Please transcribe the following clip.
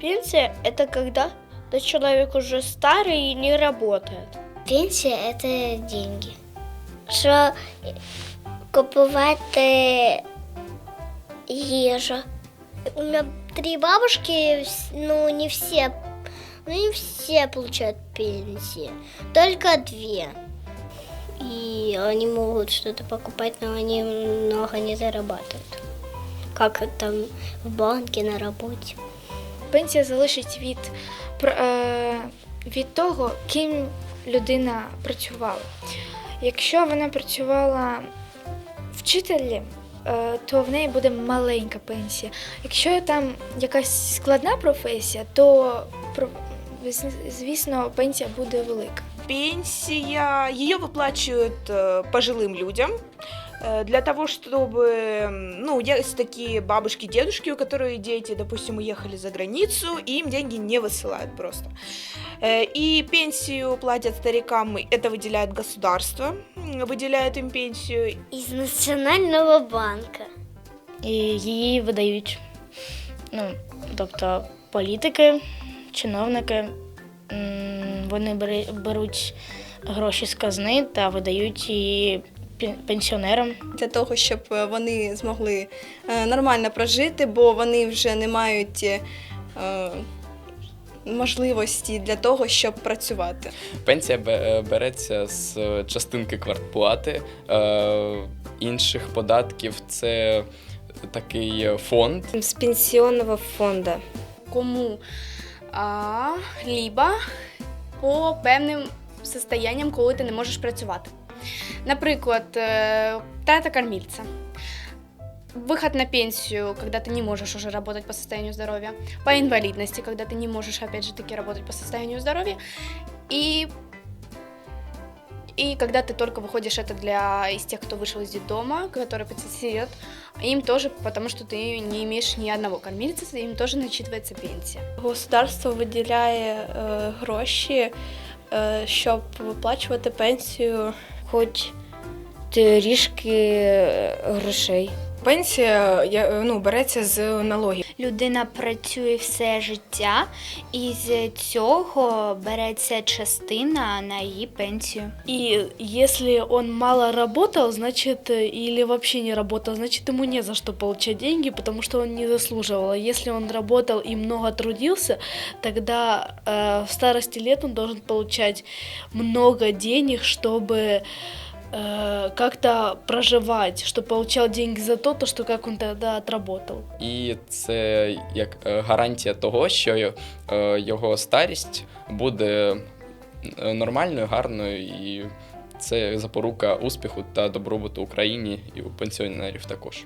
Пенсия – это когда то человек уже старый и не работает. Пенсія це деньги. Що купувати їжу. У меня три бабушки, ну не все, ну не все получают пенсии, только две. И они могут что-то покупать, но они много не зарабатывают. Как там в банке, на работе. Пенсія залежить від, пр- е, від того, ким людина працювала. Якщо вона працювала вчителем, е, то в неї буде маленька пенсія. Якщо там якась складна професія, то про- з- звісно пенсія буде велика. Пенсия, ее выплачивают э, пожилым людям э, для того, чтобы, м, ну, есть такие бабушки, дедушки, у которых дети, допустим, уехали за границу, и им деньги не высылают просто. Э, И пенсию платят старикам, это выделяет государство, м, выделяет им пенсию, Из национального банка. І її видають. Ну, тобто політики, чиновники, м, вони бери- беруть гроші з казни та видають її пен- пенсіонерам. для того, щоб е, вони змогли е, нормально прожити, бо вони вже не мають е, можливості для того, щоб працювати. Пенсія бе- береться з частинки квартплати, інших податків. Це такий фонд, С пенсионного фонда. кому а, либо по певним состоянням, коли ти не можеш працювати. Наприклад, е, втрата кормильця. Выход на пенсию, когда ты не можешь уже работать по состоянию здоровья. По инвалидности, когда ты не можешь, опять же таки, работать по состоянию здоровья. И, и когда ты только выходишь, это для из тех, кто вышел из детдома, который пациент, им тоже, потому что ты не имеешь ни одного кормильца, им тоже начитывается пенсия. Государство виділяє е, гроші, е, щоб виплачувати пенсію. Хоч трішки грошей Пенсія я- ну, береться з налогів. Людина працює все життя, і з цього береться частина на її пенсію. И если он мало работал, значит, э, или вообще не работал, значит, ему не за что получать деньги, потому что он не заслуживал. А если он работал и много трудился, тогда э, в старости лет он должен получать много денег, чтобы э, как-то проживать, щоб получал деньги за то, то, что как он тогда і це як е, гарантія того, що е, його старість буде е, нормальною, гарною, і це запорука успіху та добробуту Україні і у пенсіонерів також.